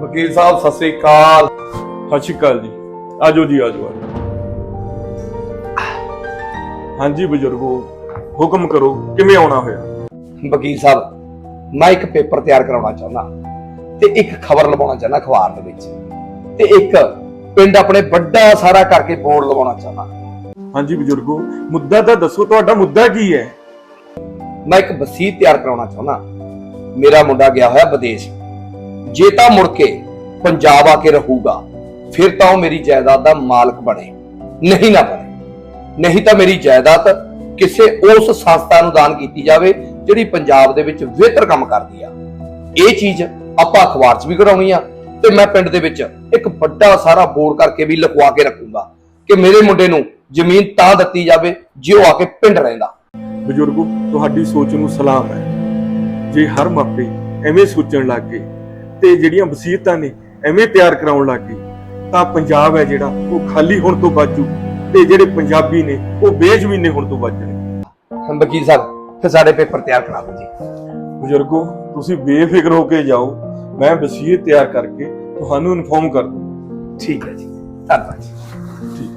ਵਕੀਲ ਸਾਹਿਬ ਸਤਿ ਸ੍ਰੀ ਅਕਾਲ। ਸਤਿ ਸ਼੍ਰੀ ਅਕਾਲ ਜੀ। ਆਜੋ ਜੀ ਆਜੋ ਹਾਂਜੀ ਬਜ਼ੁਰਗੋ ਹੁਕਮ ਕਰੋ ਕਿਵੇਂ ਆਉਣਾ ਹੋਇਆ? ਵਕੀਲ ਸਾਹਿਬ ਮੈਂ ਇੱਕ ਪੇਪਰ ਤਿਆਰ ਕਰਾਉਣਾ ਚਾਹੁੰਦਾ ਤੇ ਇੱਕ ਖਬਰ ਲਵਾਉਣਾ ਚਾਹੁੰਦਾ ਅਖਬਾਰ ਦੇ ਵਿੱਚ। ਤੇ ਇੱਕ ਪਿੰਡ ਆਪਣੇ ਵੱਡਾ ਸਾਰਾ ਕਰਕੇ ਬੋਰਡ ਲਵਾਉਣਾ ਚਾਹੁੰਦਾ। ਹਾਂਜੀ ਬਜ਼ੁਰਗੋ ਮੁੱਦਾ ਤਾਂ ਦੱਸੋ ਤੁਹਾਡਾ ਮੁੱਦਾ ਕੀ ਹੈ? ਮੈਂ ਇੱਕ ਵਸੀਅਤ ਤਿਆਰ ਕਰਾਉਣਾ ਚਾਹੁੰਦਾ। ਮੇਰਾ ਮੁੰਡਾ ਗਿਆ ਹੋਇਆ ਵਿਦੇਸ਼। ਜੇ ਤਾਂ ਮੁੜ ਕੇ ਪੰਜਾਬ ਆ ਕੇ ਰਹੂਗਾ, ਫਿਰ ਤਾਂ ਉਹ ਮੇਰੀ ਜਾਇਦਾਦ ਦਾ ਮਾਲਕ ਬਣੇ। ਨਹੀਂ ਨਾ ਬਣੇ। ਨਹੀਂ ਤਾਂ ਮੇਰੀ ਜਾਇਦਾਦ ਕਿਸੇ ਉਸ ਸੰਸਥਾ ਨੂੰ ਦਾਨ ਕੀਤੀ ਜਾਵੇ ਜਿਹੜੀ ਪੰਜਾਬ ਦੇ ਵਿੱਚ ਬਿਹਤਰ ਕੰਮ ਕਰਦੀ ਆ। ਇਹ ਚੀਜ਼ ਆਪਾਂ ਅਖਬਾਰ 'ਚ ਵੀ ਕਰਾਉਣੀ ਆ ਤੇ ਮੈਂ ਪਿੰਡ ਦੇ ਵਿੱਚ ਇੱਕ ਵੱਡਾ ਸਾਰਾ ਬੋਰਡ ਕਰਕੇ ਵੀ ਲਿਖਵਾ ਕੇ ਰੱਖੂੰਗਾ ਕਿ ਮੇਰੇ ਮੁੰਡੇ ਨੂੰ ਜ਼ਮੀਨ ਤਾਂ ਦਿੱਤੀ ਜਾਵੇ ਜੇ ਉਹ ਆ ਕੇ ਪਿੰਡ ਰਹਿੰਦਾ। ਬਜ਼ੁਰਗੋ, ਤੁਹਾਡੀ ਸੋਚ ਨੂੰ ਸਲਾਮ ਹੈ। ਜੇ ਹਰ ਮਾਪੇ ਐਵੇਂ ਸੋਚਣ ਲੱਗ ਗਏ ਤੇ ਜਿਹੜੀਆਂ ਵਸੀਅਤਾਂ ਨੇ ਐਵੇਂ ਤਿਆਰ ਕਰਾਉਣ ਲੱਗ ਗਏ ਤਾਂ ਪੰਜਾਬ ਹੈ ਜਿਹੜਾ ਉਹ ਖਾਲੀ ਹੋਣ ਤੋਂ ਬਚੂ ਤੇ ਜਿਹੜੇ ਪੰਜਾਬੀ ਨੇ ਉਹ ਬੇਜ਼ਮੀਨੇ ਹੋਣ ਤੋਂ ਬਚ ਜਾਣਗੇ ਵਕੀਲ ਸਾਹਿਬ ਫਿਰ ਸਾਡੇ ਪੇਪਰ ਤਿਆਰ ਕਰਾ ਦਿਓ ਜੀ। ਬਜ਼ੁਰਗੋ ਤੁਸੀਂ ਬੇਫਿਕਰ ਹੋ ਕੇ ਜਾਓ। ਮੈਂ ਵਸੀਅਤ ਤਿਆਰ ਕਰਕੇ ਤੁਹਾਨੂੰ ਇਨਫੋਰਮ ਕਰ ਦੂੰ ਠੀਕ ਹੈ ਜੀ। ਧੰਨਵਾਦ ਜੀ।